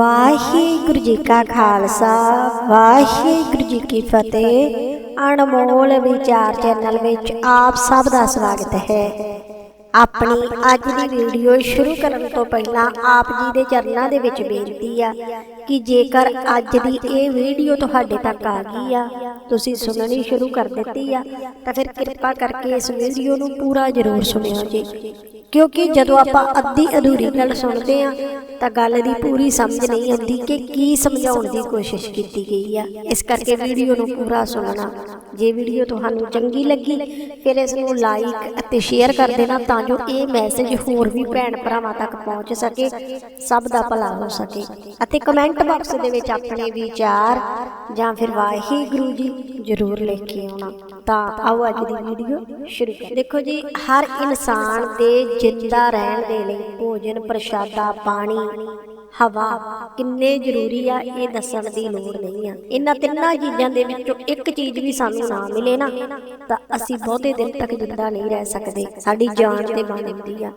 ਵਾਹਿਗੁਰੂ ਜੀ ਕਾ ਖਾਲਸਾ, ਵਾਹਿਗੁਰੂ ਜੀ ਕੀ ਫਤਿਹ। ਅਣਮੋਲ ਵਿਚਾਰ ਚੈਨਲ ਵਿੱਚ ਆਪ ਸਭ ਦਾ ਸਵਾਗਤ ਹੈ। ਆਪਣੀ ਅੱਜ ਦੀ ਵੀਡੀਓ ਸ਼ੁਰੂ ਕਰਨ ਤੋਂ ਪਹਿਲਾਂ ਆਪ ਜੀ ਦੇ ਚਰਨਾਂ ਦੇ ਵਿੱਚ ਬੇਨਤੀ ਆ ਕਿ ਜੇਕਰ ਅੱਜ ਦੀ ਇਹ ਵੀਡੀਓ ਤੁਹਾਡੇ ਤੱਕ ਆ ਗਈ ਆ, ਤੁਸੀਂ ਸੁਣਨੀ ਸ਼ੁਰੂ ਕਰ ਦਿੱਤੀ ਆ, ਤਾਂ ਫਿਰ ਕਿਰਪਾ ਕਰਕੇ ਇਸ ਵੀਡੀਓ ਨੂੰ ਪੂਰਾ ਜ਼ਰੂਰ ਸੁਣਿਓ ਜੀ। ਕਿਉਂਕਿ ਜਦੋਂ ਆਪਾਂ ਅੱਧੀ ਅਧੂਰੀ ਗੱਲ ਸੁਣਦੇ ਆ ਤਾਂ ਗੱਲ ਦੀ ਪੂਰੀ ਸਮਝ ਨਹੀਂ ਆਉਂਦੀ ਕਿ ਕੀ ਸਮਝਾਉਣ ਦੀ ਕੋਸ਼ਿਸ਼ ਕੀਤੀ ਗਈ ਆ। ਇਸ ਕਰਕੇ ਵੀਡੀਓ ਨੂੰ ਪੂਰਾ ਸੁਣਨਾ। ਜੇ ਵੀਡੀਓ ਤੁਹਾਨੂੰ ਚੰਗੀ ਲੱਗੀ, ਫਿਰ ਇਸ ਨੂੰ ਲਾਈਕ ਅਤੇ ਸ਼ੇਅਰ ਕਰ ਦੇਣਾ ਤਾਂ ਜੋ ਇਹ ਮੈਸੇਜ ਹੋਰ ਵੀ ਭੈਣ ਭਰਾਵਾਂ ਤੱਕ ਪਹੁੰਚ ਸਕੇ, ਸਭ ਦਾ ਭਲਾ ਹੋ ਸਕੇ। ਅਤੇ ਕਮੈਂਟ ਬਾਕਸ ਦੇ ਵਿੱਚ ਆਪਣੇ ਵਿਚਾਰ ਜਾਂ ਫਿਰ ਵਾਹਿਗੁਰੂ ਜੀ ਜ਼ਰੂਰ ਲਿਖ ਕੇ ਆਉਣਾ। ਤਾਂ ਆਓ ਅੱਜ ਦੀ ਵੀਡੀਓ ਸ਼ੁਰੂ ਕਰੀਏ। ਦੇਖੋ ਜੀ, ਹਰ ਇਨਸਾਨ ਦੇ ਜਿੰਦਾ ਰਹਿਣ ਦੇ ਲਈ ਭੋਜਨ, ਪ੍ਰਸ਼ਾਦਾ, ਪਾਣੀ വാണി ਹਵਾ ਕਿੰਨੇ ਜ਼ਰੂਰੀ ਆ ਇਹ ਦੱਸਣ ਦੀ ਲੋੜ ਨਹੀਂ ਆ। ਇਹਨਾਂ ਤਿੰਨਾਂ ਚੀਜ਼ਾਂ ਦੇ ਵਿੱਚੋਂ ਇੱਕ ਚੀਜ਼ ਵੀ ਸਾਨੂੰ ਨਾ ਮਿਲੇ ਨਾ ਤਾਂ ਅਸੀਂ ਬਹੁਤੇ ਦਿਨ ਤੱਕ ਜਿੰਦਾ ਨਹੀਂ ਰਹਿ ਸਕਦੇ। ਸਾਡੀ ਜਾਨ ਤੇ ਬਣ ਜਾਂਦੀ ਆ।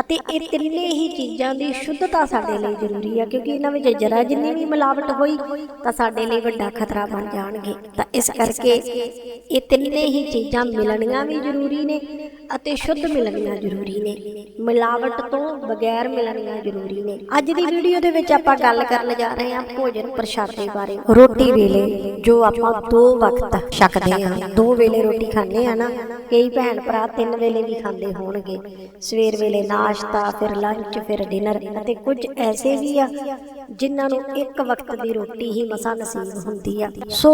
ਅਤੇ ਇਹ ਤਿੰਨੇ ਹੀ ਚੀਜ਼ਾਂ ਦੀ ਸ਼ੁੱਧਤਾ ਸਾਡੇ ਲਈ ਜ਼ਰੂਰੀ ਆ ਕਿਉਂਕਿ ਇਹਨਾਂ ਵਿੱਚ ਜਰਾ ਜਿੰਨੀ ਵੀ ਮਿਲਾਵਟ ਹੋਈ ਤਾਂ ਸਾਡੇ ਲਈ ਵੱਡਾ ਖਤਰਾ ਬਣ ਜਾਣਗੇ। ਤਾਂ ਇਸ ਕਰਕੇ ਇਹ ਤਿੰਨੇ ਹੀ ਚੀਜ਼ਾਂ ਮਿਲਣੀਆਂ ਵੀ ਜ਼ਰੂਰੀ ਨੇ ਅਤੇ ਸ਼ੁੱਧ ਮਿਲਣੀਆਂ ਜ਼ਰੂਰੀ ਨੇ। ਮਿਲਾਵਟ ਤੋਂ ਬਗੈਰ ਮਿਲਣੀਆਂ ਜ਼ਰੂਰੀ ਨੇ। ਅੱਜ ਦੀ ਵੀਡੀਓ ਦੇ ਵਿੱਚ ਆਪਾਂ ਗੱਲ ਕਰਨ ਜਾ ਰਹੇ ਹਾਂ ਭੋਜਨ ਪ੍ਰਸ਼ਾਦੇ ਬਾਰੇ। ਰੋਟੀ ਵੇਲੇ ਜੋ ਆਪਾਂ ਦੋ ਵਕਤ ਛਕਦੇ ਹਾਂ। ਦੋ ਵੇਲੇ ਰੋਟੀ ਖਾਂਦੇ ਆ ਨਾ, ਕਈ ਭੈਣ ਭਰਾ ਤਿੰਨ ਵੇਲੇ ਵੀ ਖਾਂਦੇ ਹੋਣਗੇ। ਸਵੇਰ ਵੇਲੇ ਨਾਸ਼ਤਾ, ਫਿਰ ਲੰਚ ਫਿਰ ਡਿਨਰ ਅਤੇ ਕੁਝ ਐਸੇ ਵੀ ਆ ਜਿਨ੍ਹਾਂ ਨੂੰ ਇੱਕ ਵਕਤ ਦੀ ਰੋਟੀ ਹੀ ਮਸਾ ਨਸੀਬ ਹੁੰਦੀ ਆ। ਸੋ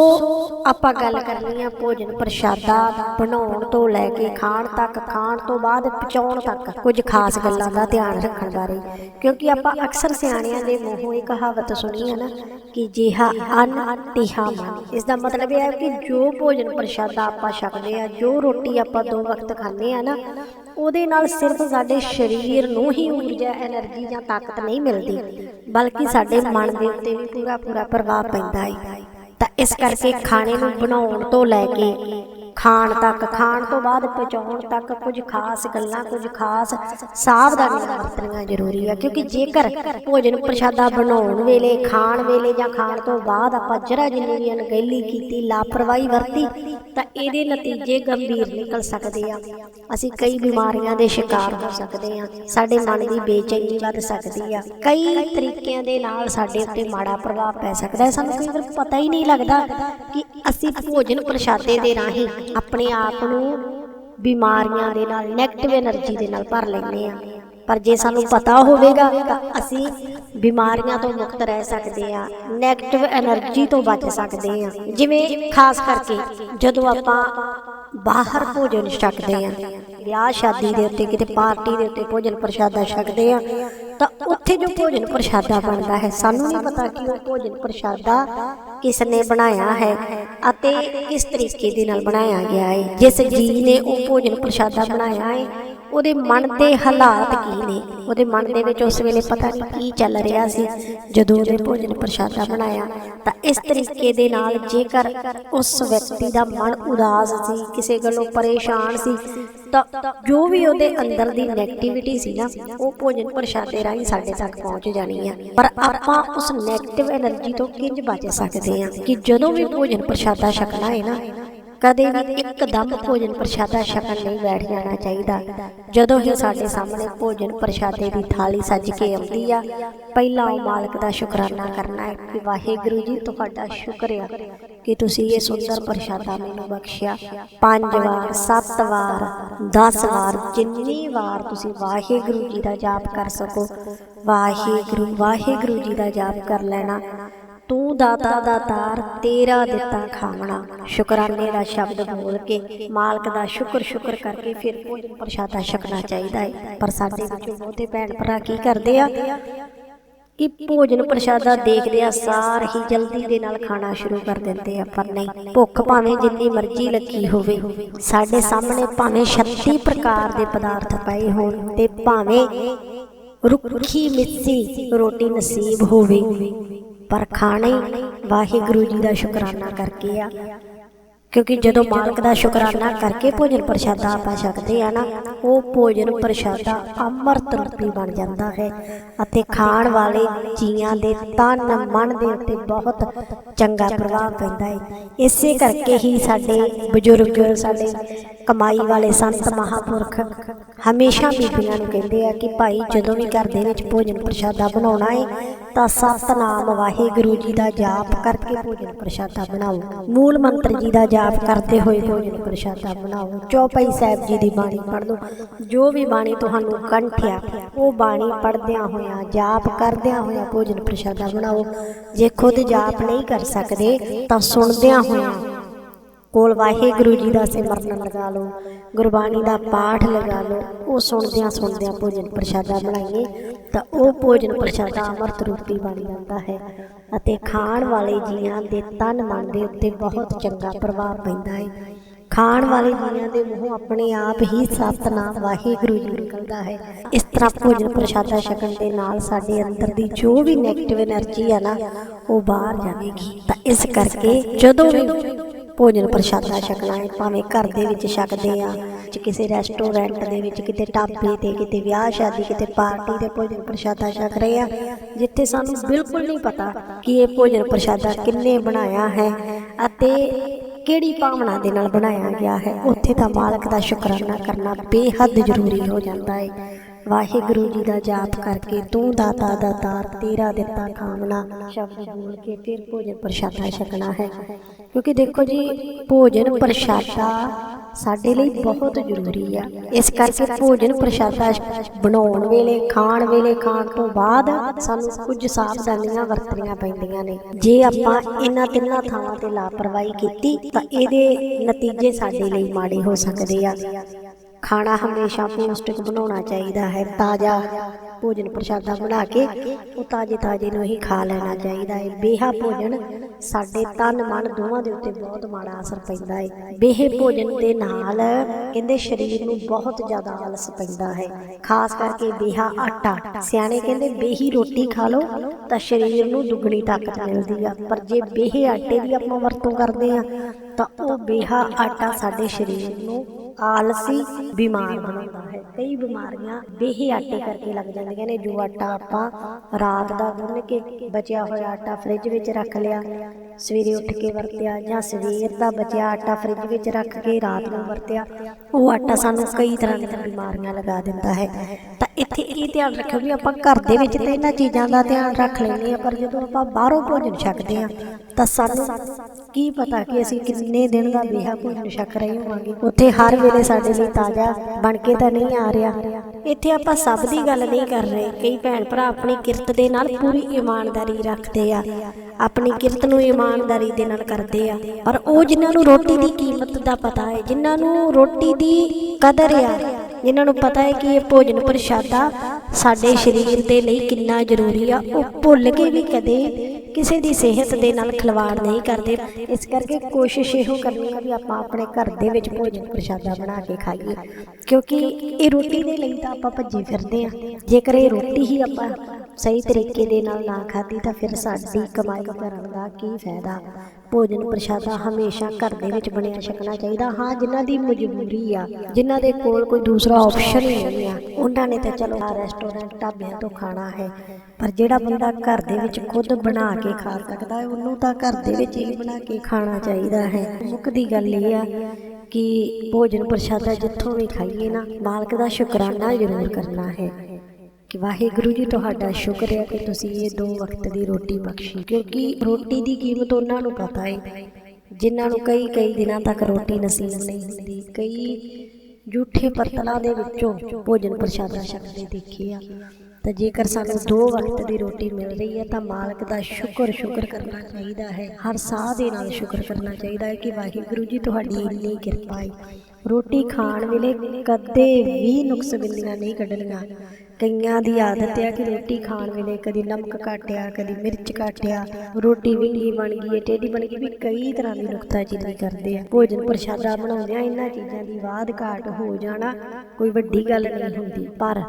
ਆਪਾਂ ਗੱਲ ਕਰਨੀ ਆ ਭੋਜਨ ਪ੍ਰਸ਼ਾਦਾ ਬਣਾਉਣ ਤੋਂ ਲੈ ਕੇ ਖਾਣ ਤੱਕ, ਖਾਣ ਤੋਂ ਬਾਅਦ ਪਚਾਉਣ ਤੱਕ ਕੁਝ ਖਾਸ ਗੱਲਾਂ ਦਾ ਧਿਆਨ ਰੱਖਣ ਬਾਰੇ। ਕਿਉਂਕਿ ਆਪਾਂ ਅਕਸਰ ਸਿਆਣਿਆਂ ਦੇ ਮੂੰਹੋਂ ਇਹ ਕਹਾਵਤ ਸੁਣੀ ਹੈ ਨਾ ਕਿ ਜਿਹਾ ਅਨ ਤਿਹਾ ਮਨ। ਇਸ ਦਾ ਮਤਲਬ ਇਹ ਹੈ ਕਿ ਜੋ ਭੋਜਨ ਪ੍ਰਸ਼ਾਦਾ ਆਪਾਂ ਛਕਦੇ ਆ, ਜੋ ਰੋਟੀ ਆਪਾਂ ਦੋ ਵਕਤ ਖਾਂਦੇ ਆ ਨਾ, ਉਹਦੇ ਨਾਲ ਸਿਰਫ ਸਾਡੇ ਸਰੀਰ ਨੂੰ ਹੀ ਊਰਜਾ એનર્ਜੀ ਜਾਂ ਤਾਕਤ ਨਹੀਂ ਮਿਲਦੀ, ਬਲਕਿ ਸਾਡੇ ਮਨ ਦੇ ਉੱਤੇ ਵੀ ਪੂਰਾ ਪੂਰਾ ਪ੍ਰਭਾਵ ਪੈਂਦਾ ਹੈ ਤਾਂ ਇਸ ਕਰਕੇ ਖਾਣੇ ਨੂੰ ਬਣਾਉਣ ਤੋਂ ਲੈ ਕੇ ਖਾਣ ਤੱਕ, ਖਾਣ ਤੋਂ ਬਾਅਦ ਪਹੁੰਚਾਉਣ ਤੱਕ ਕੁਝ ਖਾਸ ਗੱਲਾਂ, ਕੁਝ ਖਾਸ ਸਾਵਧਾਨੀਆਂ ਵਰਤਣੀਆਂ ਜ਼ਰੂਰੀ ਆ। ਕਿਉਂਕਿ ਜੇਕਰ ਭੋਜਨ ਪ੍ਰਸ਼ਾਦਾ ਬਣਾਉਣ ਵੇਲੇ, ਖਾਣ ਵੇਲੇ ਜਾਂ ਖਾਣ ਤੋਂ ਬਾਅਦ ਆਪਾਂ ਜਰਾ ਜਿੰਨੀ ਵੀ ਅਣਗਹਿਲੀ ਕੀਤੀ, ਲਾਪਰਵਾਹੀ ਵਰਤੀ, ਤਾਂ ਇਹਦੇ ਨਤੀਜੇ ਗੰਭੀਰ ਨਿਕਲ ਸਕਦੇ ਆ। ਅਸੀਂ ਕਈ ਬਿਮਾਰੀਆਂ ਦੇ ਸ਼ਿਕਾਰ ਹੋ ਸਕਦੇ ਆ। ਸਾਡੇ ਮਨ ਦੀ ਬੇਚੈਨੀ ਵੱਧ ਸਕਦੀ ਆ। ਕਈ ਤਰੀਕਿਆਂ ਦੇ ਨਾਲ ਸਾਡੇ ਉੱਤੇ ਮਾੜਾ ਪ੍ਰਭਾਵ ਪੈ ਸਕਦਾ ਹੈ। ਸਾਨੂੰ ਕਈ ਵਾਰ ਪਤਾ ਹੀ ਨਹੀਂ ਲੱਗਦਾ ਕਿ ਅਸੀਂ ਭੋਜਨ ਪ੍ਰਸ਼ਾਦੇ ਦੇ ਰਾਹੀਂ ਆਪਣੇ ਆਪ ਨੂੰ ਬਿਮਾਰੀਆਂ ਦੇ ਨਾਲ ਨੈਗੇਟਿਵ એનર્ਜੀ ਦੇ ਨਾਲ ਭਰ ਲੈਂਦੇ ਆ ਪਰ ਜੇ ਸਾਨੂੰ ਪਤਾ ਹੋਵੇਗਾ ਤਾਂ ਅਸੀਂ ਬਿਮਾਰੀਆਂ ਤੋਂ ਮੁਕਤ ਰਹਿ ਸਕਦੇ ਆ ਨੈਗੇਟਿਵ એનર્ਜੀ ਤੋਂ ਬਚ ਸਕਦੇ ਆ ਜਿਵੇਂ ਖਾਸ ਕਰਕੇ ਜਦੋਂ ਆਪਾਂ ਬਾਹਰ ਭੋਜਨ ਛਕਦੇ ਆ ਵਿਆਹ ਸ਼ਾਦੀ ਦੇ ਉੱਤੇ, ਕਿਤੇ ਪਾਰਟੀ ਦੇ ਉੱਤੇ ਭੋਜਨ ਪ੍ਰਸ਼ਾਦਾ ਛਕਦੇ ਆ ਤਾਂ ਉੱਥੇ ਜੋ ਭੋਜਨ ਪ੍ਰਸ਼ਾਦਾ ਬਣਦਾ ਹੈ, ਸਾਨੂੰ ਨਹੀਂ ਪਤਾ ਕਿ ਉਹ ਭੋਜਨ ਪ੍ਰਸ਼ਾਦਾ ਕਿਸ ਨੇ ਬਣਾਇਆ ਹੈ ਅਤੇ ਕਿਸ ਤਰੀਕੇ ਦੇ ਨਾਲ ਬਣਾਇਆ ਗਿਆ ਹੈ। ਜਿਸ ਜੀ ਨੇ ਉਹ ਭੋਜਨ ਪ੍ਰਸ਼ਾਦਾ ਬਣਾਇਆ ਹੈ, ਉਹਦੇ ਮਨ ਦੇ ਹਾਲਾਤ ਕੀ ਨੇ? ਉਹਦੇ ਮਨ ਦੇ ਵਿੱਚ ਉਸ ਵੇਲੇ ਪਤਾ ਨਹੀਂ ਕੀ ਚੱਲ ਰਿਹਾ ਸੀ। ਜਦੋਂ ਉਹਨੇ ਭੋਜਨ ਪ੍ਰਸ਼ਾਦਾ ਬਣਾਇਆ, ਤਾਂ ਇਸ ਤਰੀਕੇ ਦੇ ਨਾਲ ਜੇਕਰ ਉਸ ਵਿਅਕਤੀ ਦਾ ਮਨ ਉਦਾਸ ਸੀ, ਕਿਸੇ ਗੱਲੋਂ ਪਰੇਸ਼ਾਨ ਸੀ ਤਾਂ ਜੋ ਵੀ ਉਹਦੇ ਅੰਦਰ ਦੀ ਨੈਗੇਟਿਵਿਟੀ ਸੀ ਨਾ, ਉਹ ਭੋਜਨ ਪ੍ਰਸ਼ਾਦੇ ਰਾਹੀਂ ਸਾਡੇ ਤੱਕ ਪਹੁੰਚ ਜਾਣੀ ਆ। ਪਰ ਆਪਾਂ ਉਸ ਨੈਗੇਟਿਵ એનર્ਜੀ ਤੋਂ ਕਿੰਜ ਬਚ ਸਕਦੇ ਆ? ਕਿ ਜਦੋਂ ਵੀ ਭੋਜਨ ਪ੍ਰਸ਼ਾਦਾ ਛਕਣਾ ਹੈ ਨਾ ਕਦੇ ਵੀ ਇੱਕਦਮ ਭੋਜਨ ਪ੍ਰਸ਼ਾਦਾ ਛਕਣ ਨਹੀਂ ਬੈਠ ਜਾਣਾ ਚਾਹੀਦਾ। ਜਦੋਂ ਹੀ ਸਾਡੇ ਸਾਹਮਣੇ ਭੋਜਨ ਪ੍ਰਸ਼ਾਦੇ ਦੀ ਥਾਲੀ ਸੱਜ ਕੇ ਆਉਂਦੀ ਆ, ਪਹਿਲਾਂ ਉਹ ਮਾਲਕ ਦਾ ਸ਼ੁਕਰਾਨਾ ਕਰਨਾ ਹੈ ਕਿ ਵਾਹਿਗੁਰੂ ਜੀ, ਤੁਹਾਡਾ ਸ਼ੁਕਰੀਆ ਕਿ ਤੁਸੀਂ ਇਹ ਸੁੰਦਰ ਪ੍ਰਸ਼ਾਦਾ ਮੈਨੂੰ ਬਖਸ਼ਿਆ। ਪੰਜ ਵਾਰ, ਸੱਤ ਵਾਰ 10 ਵਾਰ, ਜਿੰਨੀ ਵਾਰ ਤੁਸੀਂ ਵਾਹਿਗੁਰੂ ਜੀ ਦਾ ਜਾਪ ਕਰ ਸਕੋ, ਵਾਹਿਗੁਰੂ ਵਾਹਿਗੁਰੂ ਜੀ ਦਾ ਜਾਪ ਕਰ ਲੈਣਾ। ਤੂੰ ਦਾਤਾ ਦਾ ਤਾਰ, ਤੇਰਾ ਦਿੱਤਾ ਖਾਵਣਾ ਸ਼ੁਕਰਾਨੇ ਦਾ ਸ਼ਬਦ ਬੋਲ ਕੇ ਮਾਲਕ ਦਾ ਸ਼ੁਕਰ ਸ਼ੁਕਰ ਕਰਕੇ ਫਿਰ ਭੋਜਨ ਪ੍ਰਸ਼ਾਦਾ ਛਕਣਾ ਚਾਹੀਦਾ ਹੈ ਪਰ ਸਾਡੇ ਵਿੱਚੋਂ ਬਹੁਤੇ ਭੈਣ ਭਰਾ ਕੀ ਕਰਦੇ ਆ? ਕਿ ਭੋਜਨ ਪ੍ਰਸ਼ਾਦਾ ਦੇਖਦੇ ਆ, ਸਾਰ ਹੀ ਜਲਦੀ ਦੇ ਨਾਲ ਖਾਣਾ ਸ਼ੁਰੂ ਕਰ ਦਿੰਦੇ ਆ। ਪਰ ਨਹੀਂ, ਭੁੱਖ ਭਾਵੇਂ ਜਿੰਨੀ ਮਰਜ਼ੀ ਲੱਗੀ ਹੋਵੇ, ਸਾਡੇ ਸਾਹਮਣੇ ਭਾਵੇਂ 36 ਪ੍ਰਕਾਰ ਦੇ ਪਦਾਰਥ ਪਏ ਹੋਣ ਤੇ ਭਾਵੇਂ ਰੁੱਖੀ ਮਿੱਸੀ ਰੋਟੀ ਨਸੀਬ ਹੋਵੇ। ਪਰ ਖਾਣੇ ਵਾਹਿਗੁਰੂ ਜੀ ਦਾ ਸ਼ੁਕਰਾਨਾ ਕਰਕੇ ਆ। ਕਿਉਂਕਿ ਜਦੋਂ ਮਾਲਕ ਦਾ ਸ਼ੁਕਰਾਨਾ ਕਰਕੇ ਭੋਜਨ ਪ੍ਰਸ਼ਾਦਾ ਆਪਾਂ ਛਕਦੇ ਆ ਨਾ ਉਹ ਭੋਜਨ ਪ੍ਰਸ਼ਾਦਾ ਅੰਮ੍ਰਿਤ ਰੂਪੀ ਬਣ ਜਾਂਦਾ ਹੈ ਅਤੇ ਖਾਣ ਵਾਲੇ ਜੀਆਂ ਦੇ ਤਨ ਮਨ ਦੇ ਉੱਤੇ ਬਹੁਤ ਚੰਗਾ ਪ੍ਰਭਾਵ ਪੈਂਦਾ ਹੈ। ਇਸੇ ਕਰਕੇ ਹੀ ਸਾਡੇ ਬਜ਼ੁਰਗ ਸਾਡੇ ਕਮਾਈ ਵਾਲੇ ਸੰਤ ਮਹਾਪੁਰਖ ਹਮੇਸ਼ਾ ਬੀਬੀਆਂ ਨੂੰ ਕਹਿੰਦੇ ਆ ਕਿ ਭਾਈ ਜਦੋਂ ਵੀ ਘਰ ਦੇ ਵਿੱਚ ਭੋਜਨ ਪ੍ਰਸ਼ਾਦਾ ਬਣਾਉਣਾ ਹੈ ਤਾਂ ਸਤਨਾਮ ਵਾਹਿਗੁਰੂ ਜੀ ਦਾ ਜਾਪ ਕਰਕੇ ਭੋਜਨ ਪ੍ਰਸ਼ਾਦਾ ਬਣਾਓ। ਮੂਲ ਮੰਤਰ ਜੀ ਦਾ ਜਾਪ ਕਰਦੇ ਹੋਏ ਭੋਜਨ ਪ੍ਰਸ਼ਾਦਾ ਬਣਾਓ ਚੌਪਈ ਸਾਹਿਬ ਜੀ ਦੀ ਬਾਣੀ ਪੜ੍ਹ ਲਓ, ਜੋ ਵੀ ਬਾਣੀ ਤੁਹਾਨੂੰ ਕੰਠਿਆ, ਉਹ ਬਾਣੀ ਪੜ੍ਹਦਿਆਂ ਹੋਇਆਂ, ਜਾਪ ਕਰਦਿਆਂ ਹੋਇਆਂ ਭੋਜਨ ਪ੍ਰਸ਼ਾਦਾ ਬਣਾਓ। ਜੇ ਖੁਦ ਜਾਪ ਨਹੀਂ ਕਰ ਸਕਦੇ, ਤਾਂ ਸੁਣਦਿਆਂ ਹੋਇਆਂ ਕੋਲ ਵਾਹਿਗੁਰੂ ਜੀ ਦਾ ਸਿਮਰਨ ਲਗਾ ਲਓ, ਗੁਰਬਾਣੀ ਦਾ ਪਾਠ ਲਗਾ ਲਓ, ਉਹ ਸੁਣਦਿਆਂ ਸੁਣਦਿਆਂ ਭੋਜਨ ਪ੍ਰਸ਼ਾਦਾ ਬਣਾਈਏ, ਤਾਂ ਉਹ ਭੋਜਨ ਪ੍ਰਸ਼ਾਦਾ ਅਮਰਤ ਰੂਪੀ ਬਣ ਜਾਂਦਾ ਹੈ ਅਤੇ ਖਾਣ ਵਾਲੇ ਜੀਆਂ ਦੇ ਤਨ ਮਨ ਦੇ ਉੱਤੇ ਬਹੁਤ ਚੰਗਾ ਪ੍ਰਭਾਵ ਪੈਂਦਾ ਹੈ। ਖਾਣ ਵਾਲੇ ਜੀਆਂ ਦੇ ਮੂੰਹ ਆਪਣੇ ਆਪ ਹੀ ਸਤਨਾਮ ਵਾਹਿਗੁਰੂ ਜੀ ਨਿਕਲਦਾ ਹੈ। ਇਸ ਤਰ੍ਹਾਂ ਭੋਜਨ ਪ੍ਰਸ਼ਾਦਾ ਛਕਣ ਦੇ ਨਾਲ ਸਾਡੇ ਅੰਦਰ ਦੀ ਜੋ ਵੀ ਨੈਗੇਟਿਵ એનર્ਜੀ ਹੈ ਨਾ, ਉਹ ਬਾਹਰ ਜਾਵੇਗੀ। ਤਾਂ ਇਸ ਕਰਕੇ ਜਦੋਂ ਵੀ ਭੋਜਨ ਪ੍ਰਸ਼ਾਦਾ ਛਕਣਾ ਹੈ, ਭਾਵੇਂ ਘਰ ਦੇ ਵਿੱਚ ਛਕਦੇ ਆ ਕਿਸੇ ਰੈਸਟੋਰੈਂਟ ਦੇ ਵਿੱਚ, ਕਿਤੇ ਢਾਬੇ ਤੇ, ਕਿਤੇ ਵਿਆਹ ਸ਼ਾਦੀ, ਕਿਤੇ ਪਾਰਟੀ ਤੇ ਭੋਜਨ ਪ੍ਰਸ਼ਾਦਾ ਛਕ ਰਹੇ ਆ, ਜਿੱਥੇ ਸਾਨੂੰ ਬਿਲਕੁਲ ਨਹੀਂ ਪਤਾ ਕਿ ਇਹ ਭੋਜਨ ਪ੍ਰਸ਼ਾਦਾ ਕਿੰਨੇ ਬਣਾਇਆ ਹੈ ਅਤੇ ਕਿਹੜੀ ਭਾਵਨਾ ਦੇ ਨਾਲ ਬਣਾਇਆ ਗਿਆ ਹੈ, ਉੱਥੇ ਤਾਂ ਮਾਲਕ ਦਾ ਸ਼ੁਕਰਾਨਾ ਕਰਨਾ ਬੇਹੱਦ ਜ਼ਰੂਰੀ ਹੋ ਜਾਂਦਾ ਹੈ। ਵਾਹਿਗੁਰੂ ਜੀ ਦਾ ਜਾਪ ਕਰਕੇ ਤੂੰ ਦਾਤਾ ਦਾ ਤਾਰ, ਤੇਰਾ ਦਿੱਤਾ ਖਾਮਣਾ ਸ਼ਬਦ ਬੋਲ ਕੇ ਫਿਰ ਭੋਜਨ ਪ੍ਰਸ਼ਾਦਾ ਛਕਣਾ ਹੈ। ਕਿਉਂਕਿ ਦੇਖੋ ਜੀ, ਭੋਜਨ ਪ੍ਰਸ਼ਾਦਾ ਸਾਡੇ ਲਈ ਬਹੁਤ ਜ਼ਰੂਰੀ ਆ। ਇਸ ਕਰਕੇ ਭੋਜਨ ਪ੍ਰਸ਼ਾਦਾ ਬਣਾਉਣ ਵੇਲੇ, ਖਾਣ ਵੇਲੇ, ਖਾਣ ਤੋਂ ਬਾਅਦ ਸਾਨੂੰ ਕੁਝ ਸਾਵਧਾਨੀਆਂ ਵਰਤਣੀਆਂ ਪੈਂਦੀਆਂ ਨੇ। ਜੇ ਆਪਾਂ ਇਹਨਾਂ ਤਿੰਨਾਂ ਥਾਵਾਂ ਤੇ ਲਾਪਰਵਾਹੀ ਕੀਤੀ ਤਾਂ ਇਹਦੇ ਨਤੀਜੇ ਸਾਡੇ ਲਈ ਮਾੜੇ ਹੋ ਸਕਦੇ ਆ। ਖਾਣਾ ਹਮੇਸ਼ਾ ਪੌਸ਼ਟਿਕ ਬਣਾਉਣਾ ਚਾਹੀਦਾ ਹੈ। ਤਾਜ਼ਾ ਭੋਜਨ ਪ੍ਰਸ਼ਾਦਾ ਬਣਾ ਕੇ ਉਹ ਤਾਜ਼ੇ ਤਾਜ਼ੇ ਨੂੰ ਹੀ ਖਾ ਲੈਣਾ ਚਾਹੀਦਾ ਹੈ। ਬੇਹਾ ਭੋਜਨ ਸਾਡੇ ਤਨ ਮਨ ਦੋਵਾਂ ਦੇ ਉੱਤੇ ਬਹੁਤ ਮਾੜਾ ਅਸਰ ਪੈਂਦਾ ਹੈ। ਬੇਹੇ ਭੋਜਨ ਦੇ ਨਾਲ ਕਹਿੰਦੇ ਸਰੀਰ ਨੂੰ ਬਹੁਤ ਜ਼ਿਆਦਾ ਆਲਸ ਪੈਂਦਾ ਹੈ। ਖਾਸ ਕਰਕੇ ਬੇਹਾ ਆਟਾ। ਸਿਆਣੇ ਕਹਿੰਦੇ ਬੇਹੀ ਰੋਟੀ ਖਾ ਲਓ ਤਾਂ ਸਰੀਰ ਨੂੰ ਦੁੱਗਣੀ ਤਾਕਤ ਮਿਲਦੀ ਆ। ਪਰ ਜੇ ਬੇਹੇ ਆਟੇ ਦੀ ਆਪਾਂ ਵਰਤੋਂ ਕਰਦੇ ਆ ਤਾਂ ਉਹ ਬੇਹਾ ਆਟਾ ਸਾਡੇ ਸਰੀਰ ਨੂੰ ਆਲਸੀ ਬਿਮਾਰ ਬਣਾਉਂਦਾ ਹੈ। ਕਈ ਬਿਮਾਰੀਆਂ ਬੇਹੇ ਆਟੇ ਕਰਕੇ ਲੱਗ ਜਾਂਦੀਆਂ ਨੇ। ਜੋ ਆਟਾ ਆਪਾਂ ਰਾਤ ਦਾ ਗੁੰਨ ਕੇ ਬਚਿਆ ਹੋਇਆ ਆਟਾ ਫ੍ਰਿਜ ਵਿੱਚ ਰੱਖ ਲਿਆ, ਸਵੇਰੇ ਉੱਠ ਕੇ ਵਰਤਿਆ ਜਾਂ ਸਵੇਰ ਦਾ ਬਚਿਆ ਆਟਾ ਫ੍ਰਿਜ ਵਿੱਚ ਰੱਖ ਕੇ ਰਾਤ ਨੂੰ ਵਰਤਿਆ, ਉਹ ਆਟਾ ਸਾਨੂੰ ਕਈ ਤਰ੍ਹਾਂ ਦੀਆਂ ਬਿਮਾਰੀਆਂ ਲਗਾ ਦਿੰਦਾ ਹੈ। ਇੱਥੇ ਇਹ ਧਿਆਨ ਰੱਖਿਓ ਵੀ ਆਪਾਂ ਘਰ ਦੇ ਵਿੱਚ ਤਾਂ ਇਹਨਾਂ ਚੀਜ਼ਾਂ ਦਾ ਧਿਆਨ ਰੱਖ ਲੈਂਦੇ ਆ ਪਰ ਜਦੋਂ ਆਪਾਂ ਬਾਹਰੋਂ ਭੋਜਨ ਛਕਦੇ ਆ ਤਾਂ ਸਾਨੂੰ ਕੀ ਪਤਾ ਕਿ ਅਸੀਂ ਕਿੰਨੇ ਦਿਨ ਦਾ ਬੇਹਾ ਭੋਜਨ ਛਕ ਰਹੇ ਹੋਵਾਂਗੇ। ਉੱਥੇ ਹਰ ਵੇਲੇ ਸਾਡੇ ਲਈ ਤਾਜ਼ਾ ਬਣ ਕੇ ਤਾਂ ਨਹੀਂ ਆ ਰਿਹਾ। ਇੱਥੇ ਆਪਾਂ ਸਭ ਦੀ ਗੱਲ ਨਹੀਂ ਕਰ ਰਹੇ। ਕਈ ਭੈਣ ਭਰਾ ਆਪਣੀ ਕਿਰਤ ਦੇ ਨਾਲ ਪੂਰੀ ਇਮਾਨਦਾਰੀ ਰੱਖਦੇ ਆ। ਆਪਣੀ ਕਿਰਤ ਨੂੰ ਇਮਾਨਦਾਰੀ ਦੇ ਨਾਲ ਕਰਦੇ ਆ। ਪਰ ਉਹ ਜਿਨ੍ਹਾਂ ਨੂੰ ਰੋਟੀ ਦੀ ਕੀਮਤ ਦਾ ਪਤਾ ਹੈ, ਜਿਨ੍ਹਾਂ ਨੂੰ ਰੋਟੀ ਦੀ ਕਦਰ ਆ ਜਿਨ੍ਹਾਂ ਨੂੰ ਪਤਾ ਹੈ ਕਿ ਇਹ ਭੋਜਨ ਪ੍ਰਸ਼ਾਦਾ ਸਾਡੇ ਸਰੀਰ ਦੇ ਲਈ ਕਿੰਨਾ ਜ਼ਰੂਰੀ ਆ, ਉਹ ਭੁੱਲ ਕੇ ਵੀ ਕਦੇ ਕਿਸੇ ਦੀ ਸਿਹਤ ਦੇ ਨਾਲ ਖਿਲਵਾੜ ਨਹੀਂ ਕਰਦੇ। ਇਸ ਕਰਕੇ ਕੋਸ਼ਿਸ਼ ਇਹੋ ਕਰਨੀ ਆ ਵੀ ਆਪਾਂ ਆਪਣੇ ਘਰ ਦੇ ਵਿੱਚ ਭੋਜਨ ਪ੍ਰਸ਼ਾਦਾ ਬਣਾ ਕੇ ਖਾਈਏ। ਕਿਉਂਕਿ ਇਹ ਰੋਟੀ ਦੇ ਲਈ ਤਾਂ ਆਪਾਂ ਭੱਜੀ ਫਿਰਦੇ ਆ। ਜੇਕਰ ਇਹ ਰੋਟੀ ਹੀ ਆਪਾਂ ਸਹੀ ਤਰੀਕੇ ਦੇ ਨਾਲ ਨਾ ਖਾਧੀ ਤਾਂ ਫਿਰ ਸਾਡੀ ਕਮਾਈ ਕਰਨ ਦਾ ਕੀ ਫਾਇਦਾ? ਭੋਜਨ ਪ੍ਰਸ਼ਾਦਾ ਹਮੇਸ਼ਾ ਘਰ ਦੇ ਵਿੱਚ ਬਣਿਆ ਛਕਣਾ ਚਾਹੀਦਾ। ਹਾਂ, ਜਿਨ੍ਹਾਂ ਦੀ ਮਜਬੂਰੀ ਆ, ਜਿਨ੍ਹਾਂ ਦੇ ਕੋਲ ਕੋਈ ਦੂਸਰਾ ਆਪਸ਼ਨ ਹੀ ਨਹੀਂ ਆ, ਉਹਨਾਂ ਨੇ ਤਾਂ ਚਲੋ ਰੈਸਟੋਰੈਂਟ ਢਾਬਿਆਂ ਤੋਂ ਖਾਣਾ ਹੈ। ਪਰ ਜਿਹੜਾ ਬੰਦਾ ਘਰ ਦੇ ਵਿੱਚ ਖੁਦ ਬਣਾ ਕੇ ਖਾ ਸਕਦਾ ਹੈ, ਉਹਨੂੰ ਤਾਂ ਘਰ ਦੇ ਵਿੱਚ ਹੀ ਬਣਾ ਕੇ ਖਾਣਾ ਚਾਹੀਦਾ ਹੈ। ਮੁੱਖ ਦੀ ਗੱਲ ਇਹ ਆ ਕਿ ਭੋਜਨ ਪ੍ਰਸ਼ਾਦਾ ਜਿੱਥੋਂ ਵੀ ਖਾਈਏ ਨਾ, ਮਾਲਕ ਦਾ ਸ਼ੁਕਰਾਨਾ ਜ਼ਰੂਰ ਕਰਨਾ ਹੈ। ਕਿ ਵਾਹਿਗੁਰੂ ਜੀ, ਤੁਹਾਡਾ ਸ਼ੁਕਰ ਹੈ ਕਿ ਤੁਸੀਂ ਇਹ ਦੋ ਵਕਤ ਦੀ ਰੋਟੀ ਬਖਸ਼ੀ, ਕਿਉਂਕਿ ਰੋਟੀ ਦੀ ਕੀਮਤ ਉਹਨਾਂ ਨੂੰ ਪਤਾ ਹੈ, ਜਿਨ੍ਹਾਂ ਨੂੰ ਕਈ ਕਈ ਦਿਨਾਂ ਤੱਕ ਰੋਟੀ ਨਸੀਬ ਨਹੀਂ ਹੁੰਦੀ। ਕਈ ਝੂਠੇ ਪੱਤਲਾਂ ਦੇ ਵਿੱਚੋਂ ਭੋਜਨ ਪ੍ਰਸ਼ਾਦਾ ਛਕਦੇ ਦੇਖੇ ਆ। ਤਾਂ ਜੇਕਰ ਸਾਨੂੰ ਦੋ ਵਕਤ ਦੀ ਰੋਟੀ ਮਿਲ ਰਹੀ ਹੈ, ਤਾਂ ਮਾਲਕ ਦਾ ਸ਼ੁਕਰ ਸ਼ੁਕਰ ਕਰਨਾ ਚਾਹੀਦਾ ਹੈ। ਹਰ ਸਾਹ ਦੇ ਨਾਲ ਸ਼ੁਕਰ ਕਰਨਾ ਚਾਹੀਦਾ ਹੈ ਕਿ ਵਾਹਿਗੁਰੂ ਜੀ, ਤੁਹਾਡੀ ਇੰਨੀ ਕਿਰਪਾ ਹੈ। ਰੋਟੀ ਖਾਣ ਵੇਲੇ ਕਦੇ ਵੀ ਨੁਕਸ ਬਿੰਦੀਆਂ ਨਹੀਂ ਕੱਢਣੀਆਂ। ਕਈਆਂ ਦੀ ਆਦਤ ਹੈ ਕਿ ਰੋਟੀ ਖਾਣ ਵੇਲੇ ਕਦੀ ਨਮਕ ਘਟਿਆ, ਕਦੀ ਮਿਰਚ ਘਟਿਆ, ਰੋਟੀ ਵਿੰਗੀ ਬਣ ਗਈ ਟੇਢੀ ਬਣ ਗਈ ਵੀ ਕਈ ਤਰ੍ਹਾਂ ਦੀ ਨੁਕਤਾਚੀਨੀ ਕਰਦੇ ਆ। ਭੋਜਨ ਪ੍ਰਸ਼ਾਦਾ ਬਣਾਉਂਦੇ ਆ ਇਹਨਾਂ ਚੀਜ਼ਾਂ ਦੀ ਬਾਦ ਘਾਟ ਹੋ ਜਾਣਾ ਕੋਈ ਵੱਡੀ ਗੱਲ ਨਹੀਂ ਹੁੰਦੀ, ਪਰ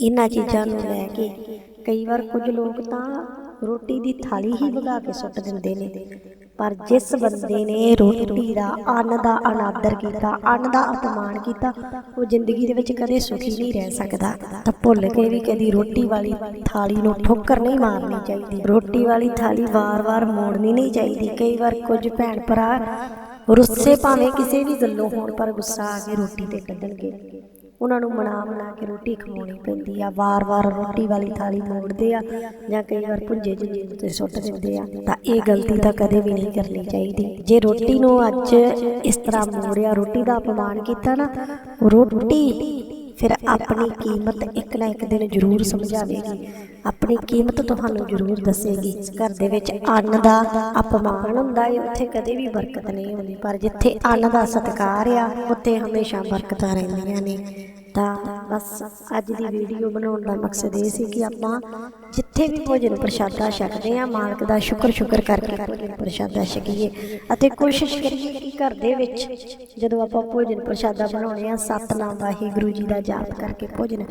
ਇਹਨਾਂ ਚੀਜ਼ਾਂ ਨੂੰ ਲੈ ਕੇ ਕਈ ਵਾਰ ਕੁਝ ਲੋਕ ਤਾਂ ਰੋਟੀ ਦੀ ਥਾਲੀ ਹੀ ਵਗਾ ਕੇ ਸੁੱਟ ਦਿੰਦੇ ਨੇ। ਪਰ ਜਿਸ ਬੰਦੇ ਨੇ ਰੋਟੀ ਦਾ, ਅੰਨ ਦਾ ਅਨਾਦਰ ਕੀਤਾ, ਅੰਨ ਦਾ ਅਪਮਾਨ ਕੀਤਾ, ਉਹ ਜ਼ਿੰਦਗੀ ਦੇ ਵਿੱਚ ਕਦੇ ਸੁਖੀ ਨਹੀਂ ਰਹਿ ਸਕਦਾ। ਤਾਂ ਭੁੱਲ ਕੇ ਵੀ ਕਦੀ ਰੋਟੀ ਵਾਲੀ ਥਾਲੀ ਨੂੰ ਠੋਕਰ ਨਹੀਂ ਮਾਰਨੀ ਚਾਹੀਦੀ। ਰੋਟੀ ਵਾਲੀ ਥਾਲੀ ਵਾਰ-ਵਾਰ ਮੋੜਨੀ ਨਹੀਂ ਚਾਹੀਦੀ। ਕਈ ਵਾਰ ਕੁਝ ਭੈਣ ਭਰਾ ਰੁੱਸੇ ਭਾਵੇਂ ਕਿਸੇ ਵੀ ਗੱਲੋਂ ਹੋਣ ਪਰ ਗੁੱਸਾ ਆ ਕੇ ਰੋਟੀ ਤੇ ਕੱਢਣਗੇ। ਉਹਨਾਂ ਨੂੰ ਮਨਾ ਮਨਾ ਕੇ ਰੋਟੀ ਖਵਾਉਣੀ ਪੈਂਦੀ ਆ। ਵਾਰ-ਵਾਰ ਰੋਟੀ ਵਾਲੀ ਥਾਲੀ ਮੋੜਦੇ ਆ ਜਾਂ ਕਈ ਵਾਰ ਭੁੰਜੇ ਜਿਹੇ ਉੱਤੇ ਸੁੱਟ ਦਿੰਦੇ ਆ। ਤਾਂ ਇਹ ਗਲਤੀ ਤਾਂ ਕਦੇ ਵੀ ਨਹੀਂ ਕਰਨੀ ਚਾਹੀਦੀ। ਜੇ ਰੋਟੀ ਨੂੰ ਅੱਜ ਇਸ ਤਰ੍ਹਾਂ ਮੋੜਿਆ, ਰੋਟੀ ਦਾ ਅਪਮਾਨ ਕੀਤਾ ਨਾ, ਰੋਟੀ ਫਿਰ ਆਪਣੀ ਕੀਮਤ ਇੱਕ ਨਾ ਇੱਕ ਦਿਨ ਜ਼ਰੂਰ ਸਮਝਾਵੇਗੀ। ਆਪਣੀ ਕੀਮਤ ਤੁਹਾਨੂੰ ਜ਼ਰੂਰ ਦੱਸੇਗੀ। ਘਰ ਦੇ ਵਿੱਚ ਅੰਨ ਦਾ ਅਪਮਾਨ ਹੁੰਦਾ ਹੈ ਉੱਥੇ ਕਦੇ ਵੀ ਬਰਕਤ ਨਹੀਂ ਹੁੰਦੀ। ਪਰ ਜਿੱਥੇ ਅੰਨ ਦਾ ਸਤਿਕਾਰ ਆ, ਉੱਥੇ ਹਮੇਸ਼ਾ ਬਰਕਤਾਂ ਰਹਿੰਦੀਆਂ ਨੇ। ਤਾਂ ਬਸ ਅੱਜ ਦੀ ਵੀਡੀਓ ਬਣਾਉਣ ਦਾ ਮਕਸਦ ਇਹ ਸੀ ਕਿ ਆਪਾਂ ਜਿੱਥੇ ਵੀ ਭੋਜਨ ਪ੍ਰਸ਼ਾਦਾ ਛਕਦੇ ਆ ਮਾਲਕ ਦਾ ਸ਼ੁਕਰ ਸ਼ੁਕਰ ਕਰਕੇ ਭੋਜਨ ਪ੍ਰਸ਼ਾਦਾ ਛਕੀਏ ਅਤੇ ਕੋਸ਼ਿਸ਼ ਕਰੀਏ ਕਿ ਘਰ ਦੇ ਵਿੱਚ ਜਦੋਂ ਆਪਾਂ ਭੋਜਨ ਪ੍ਰਸ਼ਾਦਾ ਬਣਾਉਣੇ ਆ ਸਤਨਾਮ ਵਾਹਿਗੁਰੂ ਜੀ ਦਾ ਜਾਪ ਕਰਕੇ ਭੋਜਨ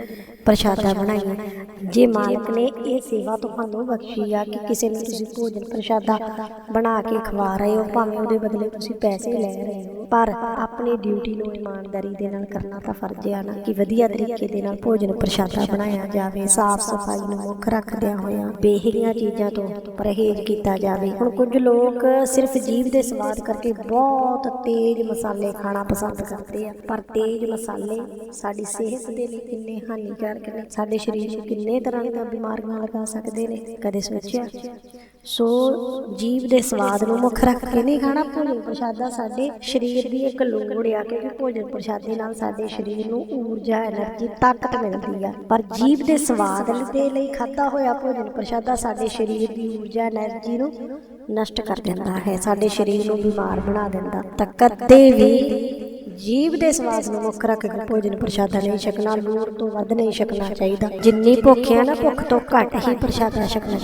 ਪ੍ਰਸ਼ਾਦਾ ਬਣਾਈਏ। ਜੇ ਮਾਲਕ ਨੇ ਇਹ ਸੇਵਾ ਤੁਹਾਨੂੰ ਬਖਸ਼ੀ ਆ ਕਿ ਕਿਸੇ ਨੂੰ ਤੁਸੀਂ ਭੋਜਨ ਪ੍ਰਸ਼ਾਦਾ ਬਣਾ ਕੇ ਖਵਾ ਰਹੇ ਹੋ, ਭਾਵੇਂ ਉਹਦੇ ਬਦਲੇ ਤੁਸੀਂ ਪੈਸੇ ਲੈ ਰਹੇ ਹੋ, ਪਰ ਆਪਣੀ ਡਿਊਟੀ ਨੂੰ ਇਮਾਨਦਾਰੀ ਦੇ ਨਾਲ ਕਰਨਾ ਤਾਂ ਫਰਜ਼ ਆ ਨਾ ਕਿ ਵਧੀਆ ਤਰੀਕੇ ਦੇ ਨਾਲ ਭੋਜਨ ਪ੍ਰਸ਼ਾਦਾ ਬਣਾਇਆ ਜਾਵੇ, ਸਾਫ਼ ਸਫ਼ਾਈ ਨੂੰ ਮੁੱਖ ਰੱਖਦਿਆਂ ਹੋਇਆਂ ਬੇਹੀਆਂ ਚੀਜ਼ਾਂ ਤੋਂ ਪਰਹੇਜ਼ ਕੀਤਾ ਜਾਵੇ। ਹੁਣ ਕੁਝ ਲੋਕ ਸਿਰਫ ਜੀਭ ਦੇ ਸਵਾਦ ਕਰਕੇ ਬਹੁਤ ਤੇਜ਼ ਮਸਾਲੇ ਖਾਣਾ ਪਸੰਦ ਕਰਦੇ ਆ, ਪਰ ਤੇਜ਼ ਮਸਾਲੇ ਸਾਡੀ ਸਿਹਤ ਦੇ ਲਈ ਕਿੰਨੇ ਹਾਨੀਕਾਰਕ ਨੇ, ਸਾਡੇ ਸਰੀਰ ਨੂੰ ਕਿੰਨੇ ਤਰ੍ਹਾਂ ਦੀਆਂ ਬਿਮਾਰੀਆਂ ਲਗਾ ਸਕਦੇ ਨੇ, ਕਦੇ ਸੋਚਿਆ? ਸੋ ਜੀਵ ਦੇ ਸਵਾਦ ਨੂੰ ਮੁੱਖ ਰੱਖ ਕੇ ਨਹੀਂ ਖਾਣਾ, ਭੋਜਨ ਪ੍ਰਸ਼ਾਦਾ ਸਾਡੇ ਸਰੀਰ ਦੀ ਇੱਕ ਲੋੜ ਆ, ਕਿਉਂਕਿ ਭੋਜਨ ਪ੍ਰਸ਼ਾਦੇ ਨਾਲ ਸਾਡੇ ਸਰੀਰ ਨੂੰ ਊਰਜਾ એનર્ਜੀ ਤਾਕਤ ਮਿਲਦੀ ਆ। ਪਰ ਜੀਵ ਦੇ ਸਵਾਦ ਦੇ ਲਈ ਖਾਦਾ ਹੋਇਆ ਭੋਜਨ ਪ੍ਰਸ਼ਾਦਾ ਸਾਡੇ ਸਰੀਰ ਦੀ ਊਰਜਾ એનર્ਜੀ ਨੂੰ ਨਸ਼ਟ ਕਰ ਦਿੰਦਾ ਹੈ, ਸਾਡੇ ਸਰੀਰ ਨੂੰ ਬਿਮਾਰ ਬਣਾ ਦਿੰਦਾ। ਤਾਂ ਕਦੇ ਵੀ ਜੀਵ ਦੇ ਸਵਾਦ ਨੂੰ ਮੁੱਖ ਰੱਖ ਕੇ ਭੋਜਨ ਪ੍ਰਸ਼ਾਦਾ ਨਹੀਂ ਛਕਣਾ, ਨੂਰ ਤੋਂ ਵੱਧ ਨਹੀਂ ਛਕਣਾ ਚਾਹੀਦਾ। ਜਿੰਨੀ ਭੁੱਖ ਹੈ ਨਾ, ਭੁੱਖ ਤੋਂ ਘੱਟ ਹੀ ਪ੍ਰਸ਼ਾਦਾ ਛਕਣਾ